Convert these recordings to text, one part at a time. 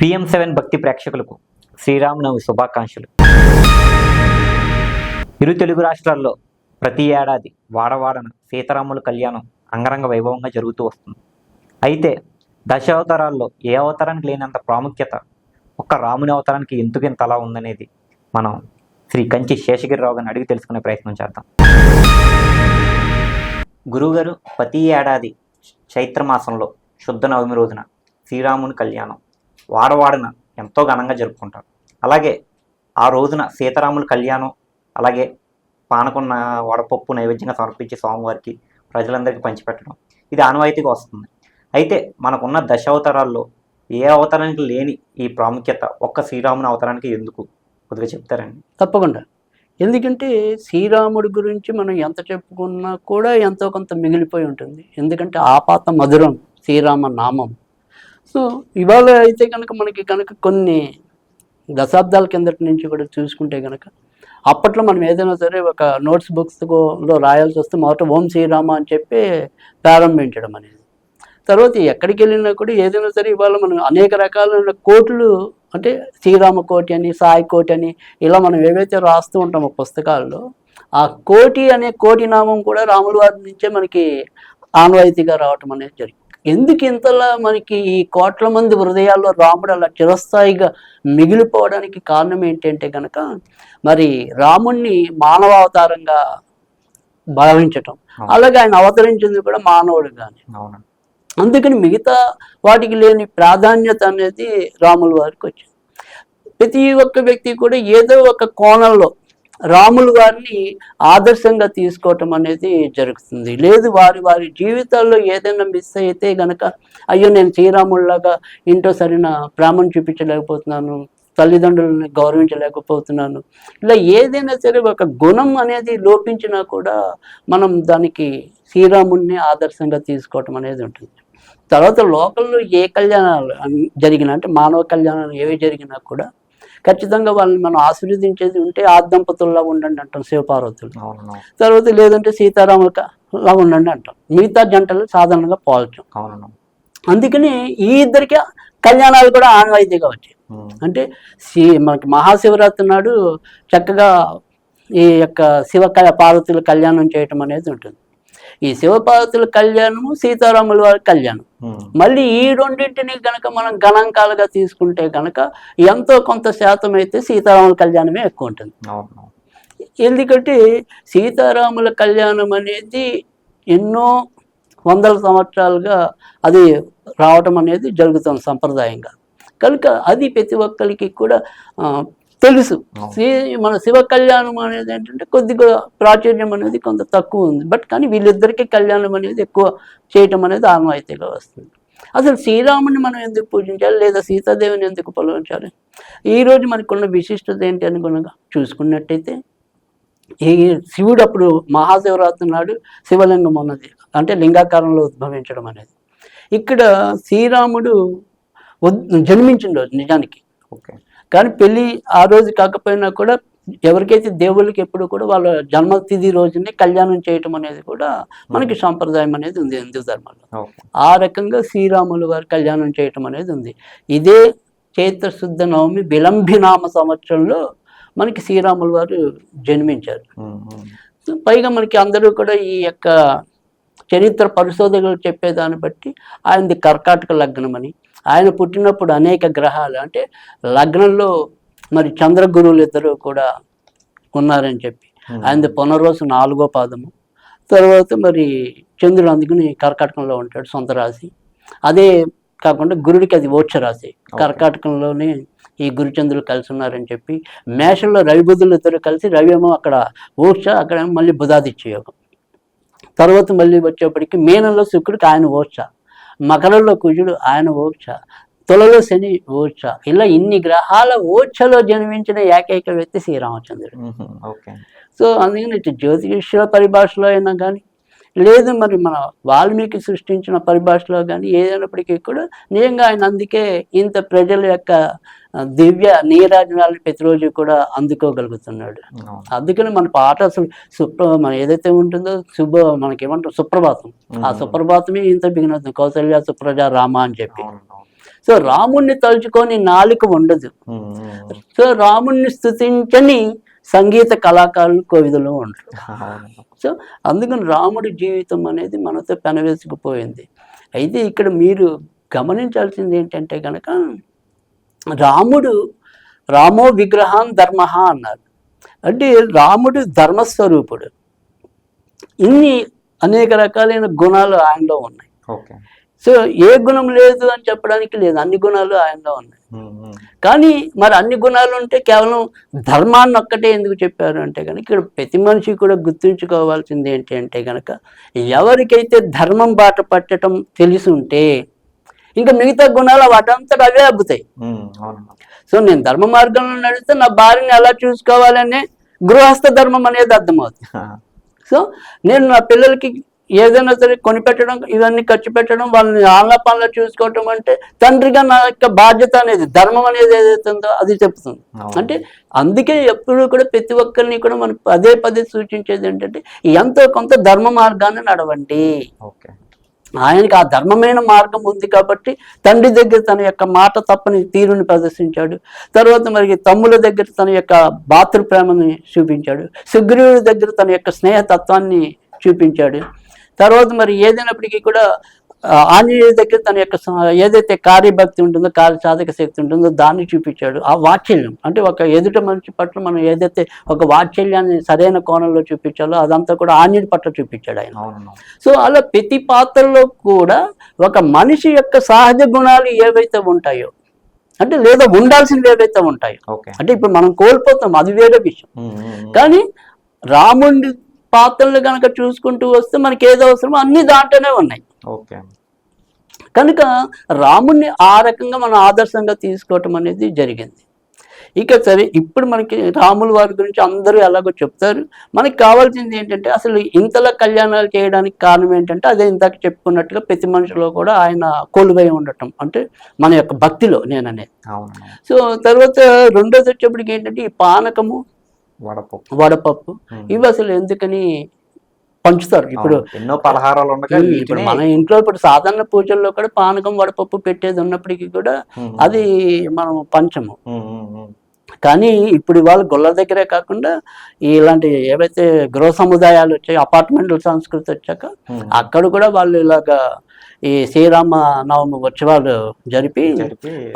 PM seven భక్తి ప్రేక్షకులకు శ్రీరామనవమి శుభాకాంక్షలు. ఇరు తెలుగు రాష్ట్రాల్లో ప్రతి ఏడాది వాడవాడన సీతారాముల కళ్యాణం అంగరంగ వైభవంగా జరుగుతూ వస్తుంది. అయితే దశావతారాల్లో ఏ అవతారానికి లేనంత ప్రాముఖ్యత ఒక్క రాముని అవతారానికి ఎందుకు ఇంత అలా ఉందనేది మనం శ్రీ కంచి శేషగిరిరావు గారిని అడిగి తెలుసుకునే ప్రయత్నం చేద్దాం. గురువుగారు ప్రతి ఏడాది చైత్ర మాసంలో శుద్ధ నవమి రోజున శ్రీరాముని కళ్యాణం వాడవాడన ఎంతో ఘనంగా జరుపుకుంటారు. అలాగే ఆ రోజున సీతారాముల కళ్యాణం అలాగే పానకున్న వడపప్పు నైవేద్యంగా సమర్పించి స్వామివారికి ప్రజలందరికీ పంచిపెట్టడం ఇది ఆనవాయితీగా వస్తుంది. అయితే మనకున్న దశ అవతారాల్లో ఏ అవతారానికి లేని ఈ ప్రాముఖ్యత ఒక్క శ్రీరాముని అవతారానికి ఎందుకు? కొద్దిగా చెప్తారండి. తప్పకుండా. ఎందుకంటే శ్రీరాముడి గురించి మనం ఎంత చెప్పుకున్నా కూడా ఎంతో కొంత మిగిలిపోయి ఉంటుంది. ఎందుకంటే ఆపాత మధురం శ్రీరామ నామం. సో ఇవాళ అయితే కనుక మనకి కనుక కొన్ని దశాబ్దాల కిందటి నుంచి కూడా చూసుకుంటే కనుక అప్పట్లో మనం ఏదైనా సరే ఒక నోట్స్ బుక్స్లో రాయాల్సి వస్తే మొదట ఓం శ్రీరామ అని చెప్పి ప్రారంభించడం అనేది. తర్వాత ఎక్కడికి వెళ్ళినా కూడా ఏదైనా సరే ఇవాళ మనం అనేక రకాలైన కోట్లు అంటే శ్రీరామ కోటి అని సాయి కోటి అని ఇలా మనం ఏవైతే రాస్తూ ఉంటామో పుస్తకాల్లో ఆ కోటి అనే కోటి నామం కూడా రాముల వారి నుంచే మనకి ఆనవాయితీగా రావటం అనేది జరిగింది. ఎందుకు ఇంతలా మనకి ఈ కోట్ల మంది హృదయాల్లో రాముడు అలా చిరస్థాయిగా మిగిలిపోవడానికి కారణం ఏంటంటే కనుక మరి రాముణ్ణి మానవ అవతారంగా భావించటం అలాగే ఆయన అవతరించింది కూడా మానవుడుగానే. అవును. అందుకని మిగతా వాటికి లేని ప్రాధాన్యత అనేది రాముల వారికి వచ్చింది. ప్రతి ఒక్క వ్యక్తి కూడా ఏదో ఒక కోణంలో రాములు వారిని ఆదర్శంగా తీసుకోవటం అనేది జరుగుతుంది. లేదు వారి వారి జీవితాల్లో ఏదైనా మిస్ అయితే గనక అయ్యో నేను శ్రీరాముల్లాగా ఇంట్లో సరైన ప్రేమను చూపించలేకపోతున్నాను తల్లిదండ్రులను గౌరవించలేకపోతున్నాను. ఇలా ఏదైనా సరే ఒక గుణం అనేది లోపించినా కూడా మనం దానికి శ్రీరాముడిని ఆదర్శంగా తీసుకోవటం అనేది ఉంటుంది. తర్వాత లోకల్లో ఏ కళ్యాణాలు జరిగినా అంటే మానవ కళ్యాణాలు ఏవి జరిగినా కూడా ఖచ్చితంగా వాళ్ళని మనం ఆశీర్వదించేది ఉంటే ఆ దంపతుల్లా ఉండండి అంటాం శివపార్వతులు. తర్వాత లేదంటే సీతారాములలా ఉండండి అంటాం. మిగతా జంటలు సాధారణంగా పోల్చాం. అందుకని ఈ ఇద్దరికి కళ్యాణాలు కూడా ఆనవాయితీగా వచ్చాయి. అంటే శి మనకి మహాశివరాత్రి నాడు చక్కగా ఈ యొక్క శివ పార్వతుల కళ్యాణం చేయటం అనేది ఉంటుంది. ఈ శివపార్వతుల కళ్యాణము సీతారాముల వారి కళ్యాణం. మళ్ళీ ఈ రెండింటిని కనుక మనం గణాంకాలుగా తీసుకుంటే కనుక ఎంతో కొంత శాతం అయితే సీతారాముల కళ్యాణమే ఎక్కువ ఉంటుంది. ఎందుకంటే సీతారాముల కళ్యాణం అనేది ఎన్నో వందల సంవత్సరాలుగా అది రావటం అనేది జరుగుతుంది సంప్రదాయంగా. కనుక అది ప్రతి ఒక్కరికి కూడా తెలుసు. శ్రీ- మన శివ కళ్యాణం అనేది ఏంటంటే కొద్దిగా ప్రాచుర్యం అనేది కొంత తక్కువ ఉంది. బట్ కానీ వీళ్ళిద్దరికీ కళ్యాణం అనేది ఎక్కువ చేయటం అనేది ఆనవాయితీగా వస్తుంది. అసలు శ్రీరాముని మనం ఎందుకు పూజించాలి? లేదా సీతాదేవిని ఎందుకు పొలవించాలి? ఈ రోజు మనకున్న విశిష్టత ఏంటి అని కనుక చూసుకున్నట్టయితే ఈ శివుడు అప్పుడు మహాశివరాత్రి నాడు శివలింగం ఉన్నది. అంటే లింగాకారంలో ఉద్భవించడం అనేది. ఇక్కడ శ్రీరాముడు జన్మించిన రోజు నిజానికి. ఓకే. కానీ పెళ్ళి ఆ రోజు కాకపోయినా కూడా ఎవరికైతే దేవుళ్ళకి ఎప్పుడు కూడా వాళ్ళ జన్మతిథి రోజునే కళ్యాణం చేయటం అనేది కూడా మనకి సాంప్రదాయం అనేది ఉంది హిందూ ధర్మంలో. ఆ రకంగా శ్రీరాములు వారి కళ్యాణం చేయటం అనేది ఉంది. ఇదే చైత్ర శుద్ధ నవమి విలంబినామ సంవత్సరంలో మనకి శ్రీరాములు వారు జన్మించారు. పైగా మనకి అందరూ కూడా ఈ యొక్క చరిత్ర పరిశోధకులు చెప్పేదాన్ని బట్టి ఆయనది కర్కాటక లగ్నం అని ఆయన పుట్టినప్పుడు అనేక గ్రహాలు అంటే లగ్నంలో మరి చంద్రగురువులు ఇద్దరు కూడా ఉన్నారని చెప్పి. ఆయనది పునర్వసు నాలుగో పాదము. తర్వాత మరి చంద్రుడు అందుకుని కర్కాటకంలో ఉంటాడు సొంత రాశి. అదే కాకుండా గురుడికి అది ఓక్ష రాశి. కర్కాటకంలోనే ఈ గురుచంద్రులు కలిసి ఉన్నారని చెప్పి మేషంలో రవి బుధులు ఇద్దరు కలిసి రవి ఏమో అక్కడ ఓక్ష అక్కడ మళ్ళీ బుధాదిత్య యోగం. తర్వాత మళ్ళీ వచ్చేప్పటికి మీనంలో శుక్రుడికి ఆయన ఓక్ష మకరంలో కుజుడు ఆయన ఓక్ష తులలో శని ఓక్ష ఇలా ఇన్ని గ్రహాల ఓక్షలో జన్మించిన ఏకైక వ్యక్తి శ్రీరామచంద్రుడు. సో అందుకని ఇటు జ్యోతిష పరిభాషలో అయినా కానీ లేదు మరి మన వాల్మీకి సృష్టించిన పరిభాషలో కానీ ఏదైనప్పటికీ కూడా నిజంగా ఆయన అందుకే ఇంత ప్రజల యొక్క దివ్య నీరాజనాలను ప్రతిరోజు కూడా అందుకోగలుగుతున్నాడు. అందుకని మన పాట అసలు సుప్ర మన ఏదైతే ఉంటుందో శుభ మనకి ఏమంటాం సుప్రభాతం ఆ సుప్రభాతమే ఇంత బిగినవుతుంది కౌసల్య సుప్రజ రామ అని చెప్పి. సో రాముణ్ణి తలుచుకొని నాలుక ఉండదు. సో రాముణ్ణి స్థుతించని సంగీత కళాకారులు కవితలు ఉంటారు సో అందుకని రాముడి జీవితం అనేది మనతో పెనవేసుకుపోయింది. అయితే ఇక్కడ మీరు గమనించాల్సింది ఏంటంటే కనుక రాముడు రామో విగ్రహాన్ ధర్మ అన్నారు. అంటే రాముడు ధర్మస్వరూపుడు. ఇన్ని అనేక రకాలైన గుణాలు ఆయనలో ఉన్నాయి. ఓకే. సో ఏ గుణం లేదు అని చెప్పడానికి లేదు. అన్ని గుణాలు ఆయనలో ఉన్నాయి. కానీ మరి అన్ని గుణాలు ఉంటే కేవలం ధర్మాన్ని ఒక్కటే ఎందుకు చెప్పారు అంటే కనుక ఇక్కడ ప్రతి మనిషి కూడా గుర్తుంచుకోవాల్సింది ఏంటి అంటే కనుక ఎవరికైతే ధర్మం బాట పట్టడం తెలిసి ఉంటే ఇంకా మిగతా గుణాలు వాటంతట అవే అబ్బుతాయి. సో నేను ధర్మ మార్గంలో నడిస్తే నా భార్యని ఎలా చూసుకోవాలనే గృహస్థ ధర్మం అనేది అర్థమవుతుంది. సో నేను నా పిల్లలకి ఏదైనా సరే కొనిపెట్టడం ఇవన్నీ ఖర్చు పెట్టడం వాళ్ళని ఆళ్ళ పనులు చూసుకోవటం అంటే తండ్రిగా నా యొక్క బాధ్యత అనేది ధర్మం అనేది ఏదైతే ఉందో అది చెప్తుంది. అంటే అందుకే ఎప్పుడు కూడా ప్రతి ఒక్కరిని కూడా మనం పదే పదే సూచించేది ఏంటంటే ఎంతో కొంత ధర్మ మార్గాన్ని నడవండి. ఆయనకి ఆ ధర్మమైన మార్గం ఉంది కాబట్టి తండ్రి దగ్గర తన యొక్క మాట తప్పని తీరుని ప్రదర్శించాడు. తర్వాత మరి తమ్ముల దగ్గర తన యొక్క భాతృ ప్రేమని చూపించాడు. సుగ్రీవుడి దగ్గర తన యొక్క స్నేహతత్వాన్ని చూపించాడు. తర్వాత మరి ఏదైనప్పటికీ కూడా ఆంజనేయుడి దగ్గర తన యొక్క ఏదైతే కార్యభక్తి ఉంటుందో కార్య సాధక శక్తి ఉంటుందో దాన్ని చూపించాడు. ఆ వాత్సల్యం. అంటే ఒక ఎదుట మనిషి పట్ల మనం ఏదైతే ఒక వాత్సల్యాన్ని సరైన కోణంలో చూపించాలో అదంతా కూడా ఆంజనేయుడి పట్ల చూపించాడు ఆయన. సో అలా ప్రతి పాత్రలో కూడా ఒక మనిషి యొక్క సహజ గుణాలు ఏవైతే ఉంటాయో అంటే లేదా ఉండాల్సినవి ఏవైతే ఉంటాయో అంటే ఇప్పుడు మనం కోల్పోతాం అది వేరే విషయం. కానీ రాముడి పాత్రలు కనుక చూసుకుంటూ వస్తే మనకి ఏది అవసరమో అన్ని దాంట్లోనే ఉన్నాయి. ఓకే. కనుక రాముణ్ణి ఆ రకంగా మనం ఆదర్శంగా తీసుకోవటం అనేది జరిగింది. ఇక సరే ఇప్పుడు మనకి రాముల వారి గురించి అందరూ ఎలాగో చెప్తారు. మనకి కావాల్సింది ఏంటంటే అసలు ఇంతలా కళ్యాణాలు చేయడానికి కారణం ఏంటంటే అదే ఇందాక చెప్పుకున్నట్టుగా ప్రతి మనిషిలో కూడా ఆయన కొలువై ఉండటం. అంటే మన యొక్క భక్తిలో అవును. సో తర్వాత రెండోది వచ్చేప్పటికి ఏంటంటే ఈ పానకము వడపప్పు వడపప్పు. ఇవి అసలు ఎందుకని పంచుతారు ఇప్పుడు. ఎన్నో పలహారాలు ఇప్పుడు మన ఇంట్లో ఇప్పుడు సాధారణ పూజల్లో కూడా పానకం వడపప్పు పెట్టేది ఉన్నప్పటికీ కూడా అది మనం పంచము. కానీ ఇప్పుడు ఇవాళ గొల్ల దగ్గరే కాకుండా ఇలాంటి ఏవైతే గృహ సముదాయాలు వచ్చాయి అపార్ట్మెంట్ల సంస్కృతి వచ్చాక. అక్కడ కూడా వాళ్ళు ఇలాగా ఈ శ్రీరామ నవమి ఉత్సవాలు జరిపి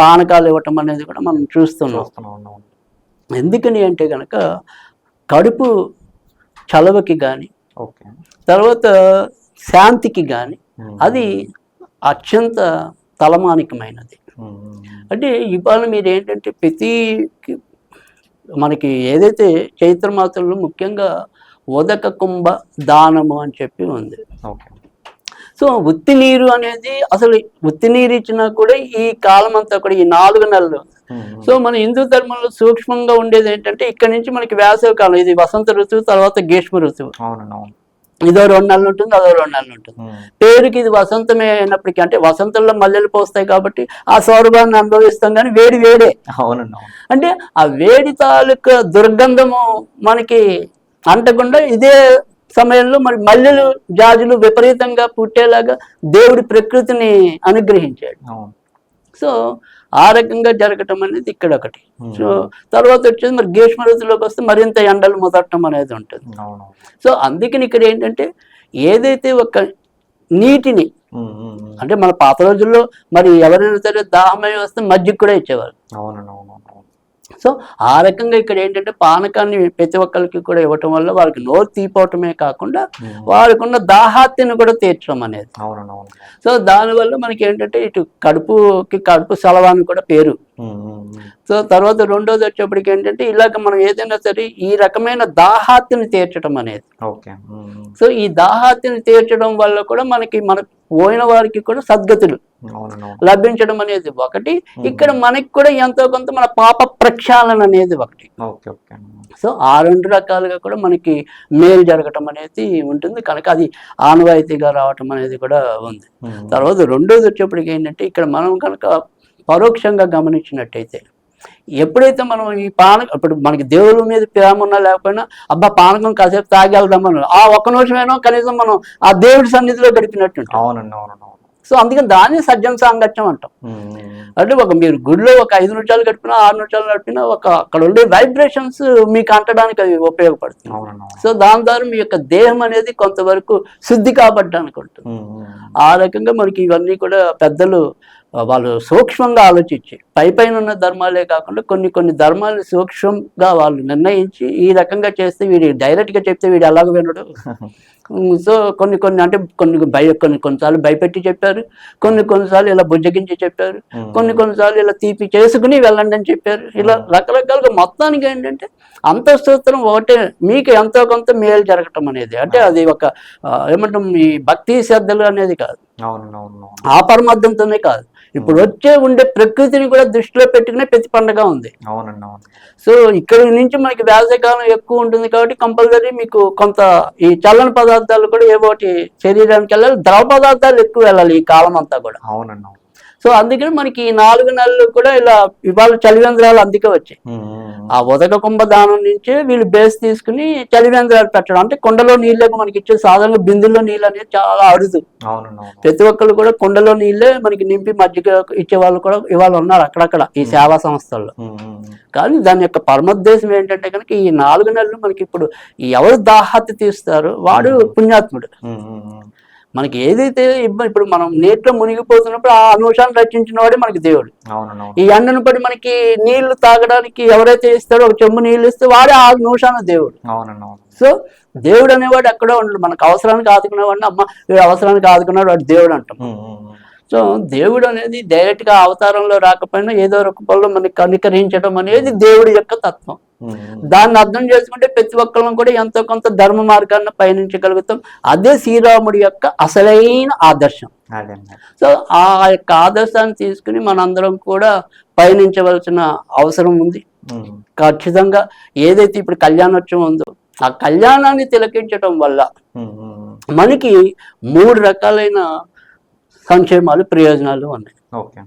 పానకాలు ఇవ్వటం అనేది కూడా మనం చూస్తున్నాం. ఎందుకని అంటే కనుక కడుపు చలవకి కానీ తర్వాత శాంతికి కానీ అది అత్యంత తలమానికమైనది. అంటే ఇవాళ మీరు ఏంటంటే ప్రతి మనకి ఏదైతే చైత్ర మాసంలో ముఖ్యంగా ఉదక కుంభ దానము అని చెప్పి ఉంది. సో ఉత్తి నీరు అనేది అసలు ఉత్తి నీరు ఇచ్చినా కూడా ఈ కాలం అంతా కూడా ఈ నాలుగు నెలలు. సో మన హిందూ ధర్మంలో సూక్ష్మంగా ఉండేది ఏంటంటే ఇక్కడ నుంచి మనకి వేసవి కాలం ఇది వసంత ఋతువు తర్వాత గ్రీష్మ ఋతువు. ఇదో రెండు నెలలు ఉంటుంది అదో రెండు నెలలు ఉంటుంది. పేరుకి ఇది వసంతమే అయినప్పటికీ అంటే వసంతంలో మల్లెలు పోస్తాయి కాబట్టి ఆ సౌరభాన్ని అనుభవిస్తాం కానీ వేడి వేడే. అంటే ఆ వేడి తాలూకా దుర్గంధము మనకి అంటకుండా ఇదే సమయంలో మరి మల్లెలు జాజులు విపరీతంగా పుట్టేలాగా దేవుడి ప్రకృతిని అనుగ్రహించాడు. సో ఆ రకంగా జరగటం అనేది ఇక్కడ ఒకటి. సో తర్వాత వచ్చేది మరి గ్రీష్మ ఋతువులోకి వస్తే మరింత ఎండలు మొదలటం అనేది ఉంటుంది. సో అందుకని ఇక్కడ ఏంటంటే ఏదైతే ఒక నీటిని. అంటే మన పాత రోజుల్లో మరి ఎవరైనా సరే దాహమై వస్తే మజ్జిగ కూడా ఇచ్చేవారు సో ఆ రకంగా ఇక్కడ ఏంటంటే పానకాన్ని ప్రతి ఒక్కరికి కూడా ఇవ్వటం వల్ల వాళ్ళకి నోరు తీపోవటమే కాకుండా ఉమ్, వాళ్ళకు ఉన్న దాహాత్యను కూడా తీర్చడం అనేది. సో దానివల్ల మనకి ఏంటంటే ఇటు కడుపుకి కడుపు సెలవాని కూడా పేరు. సో తర్వాత రెండోది వచ్చేప్పటికి ఏంటంటే ఇలాగ మనం ఏదైనా సరే ఈ రకమైన దాహాత్యని తీర్చడం అనేది. సో ఈ దాహాత్యని తీర్చడం వల్ల కూడా మనకి మన పోయిన వారికి కూడా సద్గతులు. లభించడం అనేది ఒకటి. ఇక్కడ మనకి కూడా ఎంతో కొంత మన పాప ప్రక్షాళన అనేది ఒకటి. సో ఆ రెండు రకాలుగా కూడా మనకి మేలు జరగటం అనేది ఉంటుంది. కనుక అది ఆనవాయితీగా రావటం అనేది కూడా ఉంది. తర్వాత రెండోది వచ్చేప్పటికి ఏంటంటే ఇక్కడ మనం కనుక పరోక్షంగా గమనించినట్టయితే ఎప్పుడైతే మనం ఈ పానకం ఇప్పుడు మనకి దేవుళ్ళ మీద ప్రేమ ఉన్నా లేకపోయినా అబ్బా పానకం కాసేపు తాగి వెళ్దామని ఆ ఒక్క నిమిషమేనో కనీసం మనం ఆ దేవుడి సన్నిధిలో గడిపినట్టు. అవునండి అవునండి అవును సో అందుకని దాన్ని సజ్జన సాంగత్యం అంటాం. అంటే ఒక మీరు గుడిలో ఒక ఐదు నిమిషాలు గడిపినా ఆరు నిమిషాలు గడిపినా ఒక అక్కడ ఉండే వైబ్రేషన్స్ మీకు అంటడానికి అవి ఉపయోగపడుతుంది. సో దాని ద్వారా మీ యొక్క దేహం అనేది కొంతవరకు శుద్ధి కాబట్టడానికి ఉంటుంది ఆ రకంగా మనకి ఇవన్నీ కూడా పెద్దలు వాళ్ళు సూక్ష్మంగా ఆలోచించి పై పైన ఉన్న ధర్మాలే కాకుండా కొన్ని కొన్ని ధర్మాలు సూక్ష్మంగా వాళ్ళు నిర్ణయించి ఈ రకంగా చేస్తే వీడి డైరెక్ట్గా చెప్తే వీడు ఎలాగ వినడు. సో కొన్ని కొన్ని అంటే కొన్ని భయ కొన్ని కొన్నిసార్లు భయపెట్టి చెప్పారు కొన్ని కొన్నిసార్లు ఇలా బుజ్జగించి చెప్పారు కొన్ని కొన్నిసార్లు ఇలా తీపి చేసుకుని వెళ్ళండి అని చెప్పారు. ఇలా రకరకాలుగా మొత్తానికి ఏంటంటే అంతఃసూత్రం ఒకటే మీకు ఎంతో కొంత మేలు జరగటం అనేది. అంటే అది ఒక ఏమంటాం ఈ భక్తి శ్రద్ధలు అనేది కాదు. ఆ పరమార్థంతోనే కాదు. ఇప్పుడు వచ్చే ఉండే ప్రకృతిని కూడా దృష్టిలో పెట్టుకునే ప్రతి పండగ ఉంది. అవునండి సో ఇక్కడ నుంచి మనకి వేసవికాలం ఎక్కువ ఉంటుంది కాబట్టి కంపల్సరీ మీకు కొంత ఈ చల్లని పదార్థాలు కూడా ఏవో ఒకటి శరీరానికి వెళ్ళాలి ద్రవ పదార్థాలు ఎక్కువ వెళ్ళాలి ఈ కాలం అంతా కూడా. అవునండి అవును. సో అందుకని మనకి ఈ నాలుగు నెలలు కూడా ఇలా ఇవాళ చలివేంద్రాలు అందుకే వచ్చాయి. ఆ ఉదక కుంభదానం నుంచే వీళ్ళు బేస్ తీసుకుని చలివేంద్రాలు పెట్టడం. అంటే కొండలో నీళ్ళకు మనకి ఇచ్చే సాధారణ బిందుల్లో నీళ్ళు అనేది చాలా అరుదు. ప్రతి ఒక్కళ్ళు కూడా కొండలో నీళ్ళే మనకి నింపి మజ్జిగ ఇచ్చే వాళ్ళు కూడా ఇవాళ ఉన్నారు అక్కడక్కడ ఈ సేవా సంస్థల్లో. కానీ దాని యొక్క పరమోద్దేశం ఏంటంటే కనుక ఈ నాలుగు నెలలు మనకి ఇప్పుడు ఎవరు దాహాతి తీస్తారో వాడు పుణ్యాత్ముడు. మనకి ఏదైతే ఇబ్బంది ఇప్పుడు మనం నీటిలో మునిగిపోతున్నప్పుడు ఆ అనుషాన్ని రచించిన వాడే మనకి దేవుడు. ఈ ఎండను పడి మనకి నీళ్ళు తాగడానికి ఎవరైతే ఇస్తారో ఒక చెంబు నీళ్ళు ఇస్తే వాడే ఆ నిమిషాన దేవుడు. సో దేవుడు అనేవాడు ఎక్కడో ఉండడు. మనకు అవసరానికి ఆదుకునేవాడిని అమ్మ వీడు అవసరానికి ఆదుకున్నాడు వాడు దేవుడు అంటాం. సో దేవుడు అనేది డైరెక్ట్గా అవతారంలో రాకపోయినా ఏదో రూపంలో మనకి కనికరించడం అనేది దేవుడి యొక్క తత్వం. దాన్ని అర్థం చేసుకుంటే ప్రతి ఒక్కళ్ళం కూడా ఎంతో కొంత ధర్మ మార్గాన్ని పయనించగలుగుతాం. అదే శ్రీరాముడి యొక్క అసలైన ఆదర్శం. సో ఆ యొక్క ఆదర్శాన్ని తీసుకుని మనందరం కూడా పయనించవలసిన అవసరం ఉంది. ఖచ్చితంగా ఏదైతే ఇప్పుడు కళ్యాణోత్సవం ఉందో ఆ కళ్యాణాన్ని తిలకించడం వల్ల. మనకి మూడు రకాలైన సంక్షేమాలు ప్రయోజనాలు ఉన్నాయి ఓకే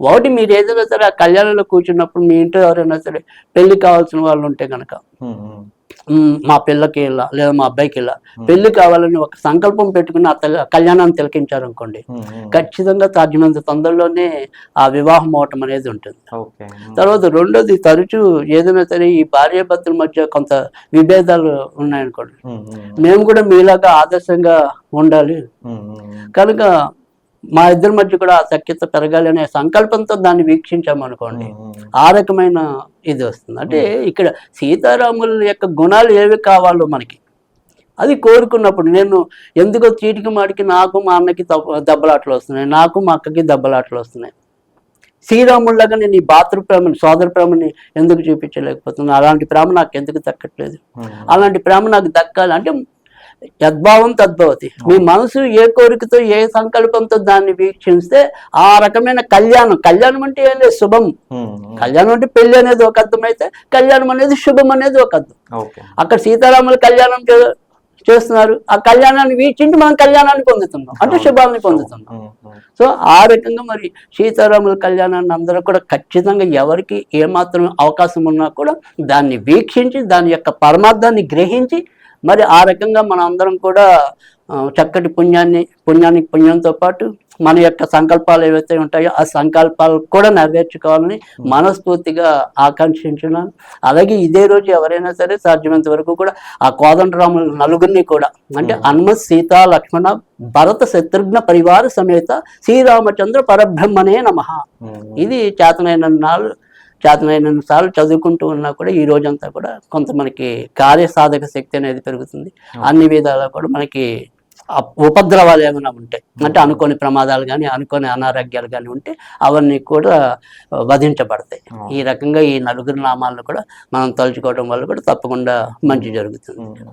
ఒకటి మీరు ఏదైనా సరే ఆ కళ్యాణంలో కూర్చున్నప్పుడు మీ ఇంట్లో ఎవరైనా సరే పెళ్ళి కావాల్సిన వాళ్ళు ఉంటే కనుక. "మ్, పిల్లకి ఇలా లేదా మా అబ్బాయికి ఇలా పెళ్ళి కావాలని ఒక సంకల్పం పెట్టుకుని ఆ కళ్యాణాన్ని తిలకించారనుకోండి ఉమ్, ఉమ్. ఖచ్చితంగా సాధ్యమైనంత తొందరలోనే ఆ వివాహం అవటం అనేది ఉంటుంది. తర్వాత రెండోది తరచూ ఏదైనా సరే ఈ భార్యాభర్తల మధ్య కొంత విభేదాలు ఉన్నాయనుకోండి మేము కూడా మీలాగా ఆదర్శంగా ఉండాలి. కనుక మా ఇద్దరి మధ్య కూడా ఆ సఖ్యత పెరగాలి అనే సంకల్పంతో దాన్ని వీక్షించామనుకోండి. ఆ రకమైన ఇది వస్తుంది. అంటే ఇక్కడ సీతారాముల యొక్క గుణాలు ఏవి కావాలో మనకి. అది కోరుకున్నప్పుడు నేను ఎందుకో చీటికి మాటికి నాకు మా అన్నకి దెబ్బ- దెబ్బలాటలు వస్తున్నాయి నాకు మా అక్కకి దెబ్బలాటలు వస్తున్నాయి. శ్రీరాముడిలాగా నేను ఈ భాతృ ప్రేమని సోదర ప్రేమని ఎందుకు చూపించలేకపోతున్నాను? అలాంటి ప్రేమ నాకు ఎందుకు దక్కట్లేదు? అలాంటి ప్రేమ నాకు దక్కాలి అంటే యద్భావం తద్భవతి. మీ మనసు ఏ కోరికతో ఏ సంకల్పంతో దాన్ని వీక్షిస్తే ఆ రకమైన కళ్యాణం. కళ్యాణం అంటే ఏం లేదు శుభం. కళ్యాణం అంటే పెళ్ళి అనేది ఒక అర్థం అయితే కళ్యాణం అనేది శుభం అనేది ఒక అర్థం. అక్కడ సీతారాముల కళ్యాణం చేస్తున్నారు. ఆ కళ్యాణాన్ని వీక్షించి మనం కళ్యాణాన్ని పొందుతున్నాం. అంటే శుభాన్ని పొందుతున్నాం. సో ఆ రకంగా మరి సీతారాముల కళ్యాణాన్ని అందరూ కూడా ఖచ్చితంగా ఎవరికి ఏమాత్రం అవకాశం ఉన్నా కూడా దాన్ని వీక్షించి దాని యొక్క పరమార్థాన్ని గ్రహించి మరి ఆ రకంగా మన అందరం కూడా చక్కటి పుణ్యాన్ని పుణ్యానికి పుణ్యంతో పాటు మన యొక్క సంకల్పాలు ఏవైతే ఉంటాయో ఆ సంకల్పాలు కూడా నెరవేర్చుకోవాలని మనస్ఫూర్తిగా ఆకాంక్షించున్నాను. అలాగే ఇదే రోజు ఎవరైనా సరే సాధ్యమైనంత వరకు కూడా ఆ కోదండరాముల నలుగురిని కూడా అంటే హనుమత్ సీత లక్ష్మణ భరత శత్రుఘ్న పరివార సమేత శ్రీరామచంద్ర పరబ్రహ్మనే నమ. ఇది చేతనైన నాళ్ళు చేతనైన సార్లు చదువుకుంటూ ఉన్నా కూడా ఈ రోజంతా కూడా కొంత మనకి కార్యసాధక శక్తి అనేది పెరుగుతుంది. అన్ని విధాలా కూడా మనకి ఉపద్రవాలు ఏమైనా ఉంటాయి అంటే అనుకోని ప్రమాదాలు కానీ అనుకోని అనారోగ్యాలు కానీ ఉంటే అవన్నీ కూడా వధించబడతాయి. ఈ రకంగా ఈ నలుగురు నామాలను కూడా మనం తలుచుకోవడం వల్ల కూడా తప్పకుండా మంచి జరుగుతుంది.